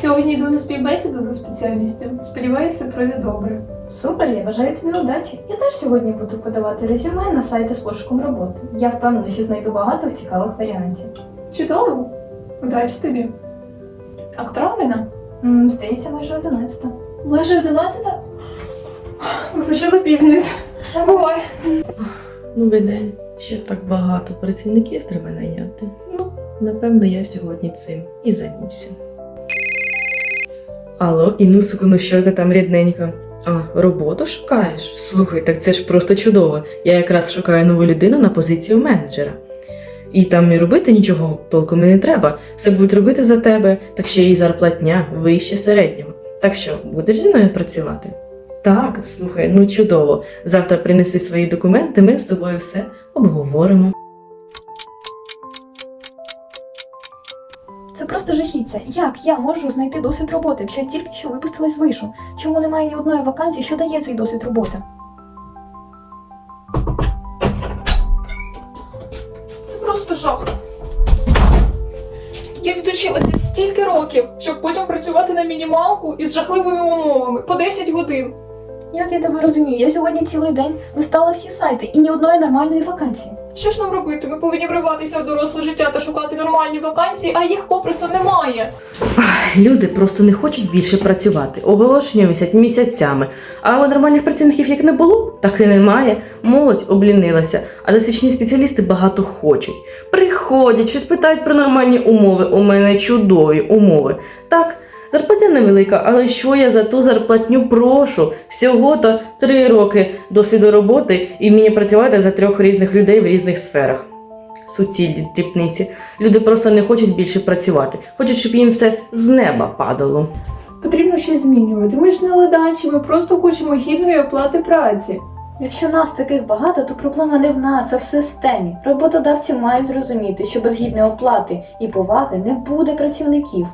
Сьогодні йду на співбесіду за спеціальністю. Сподіваюся, пройде добре. Супер, я бажаю тобі удачі. Я теж сьогодні буду подавати резюме на сайти з пошуком роботи. Я впевнена, що знайду багато цікавих варіантів. Чудово! Удачі тобі! А котра година? М, здається, майже 11. Майже 11? Вибачте, запізнююсь. Бувай. Новий день. Ще так багато працівників треба найняти. Ну, напевно, я сьогодні цим і займуся. Алло, Інусику, ну що ти там рідненька? А, роботу шукаєш? Слухай, так це ж просто чудово. Я якраз шукаю нову людину на позицію менеджера. І там і робити нічого толком і не треба. Все будуть робити за тебе, так ще й зарплатня вище середнього. Так що, будеш зі мною працювати? Так, слухай, ну чудово. Завтра принеси свої документи, ми з тобою все обговоримо. Це просто жахіття. Як я можу знайти досвід роботи, якщо я тільки що випустилась з вишу? Чому немає ні одної вакансії, що дає цей досвід роботи? Це просто жах. Я відучилася стільки років, щоб потім працювати на мінімалку із жахливими умовами по 10 годин. Як я тебе розумію, я сьогодні цілий день листала всі сайти і ні одної нормальної вакансії. Що ж нам робити? Ми повинні вриватися в доросле життя та шукати нормальні вакансії, а їх попросту немає. Люди просто не хочуть більше працювати. Оголошення висять місяцями. А у нормальних працівників як не було, так і немає. Молодь облінилася, а досвідчені спеціалісти багато хочуть. Приходять, щось питають про нормальні умови. У мене чудові умови. Так, зарплатня невелика, але що я за ту зарплатню прошу? Всього-то три роки досвіду роботи і вміння працювати за трьох різних людей в різних сферах. Суцільні дрібниці. Люди просто не хочуть більше працювати, хочуть, щоб їм все з неба падало. Потрібно щось змінювати. Ми ж не ледачі, ми просто хочемо гідної оплати праці. Якщо нас таких багато, то проблема не в нас, а в системі. Роботодавці мають зрозуміти, що без гідної оплати і поваги не буде працівників.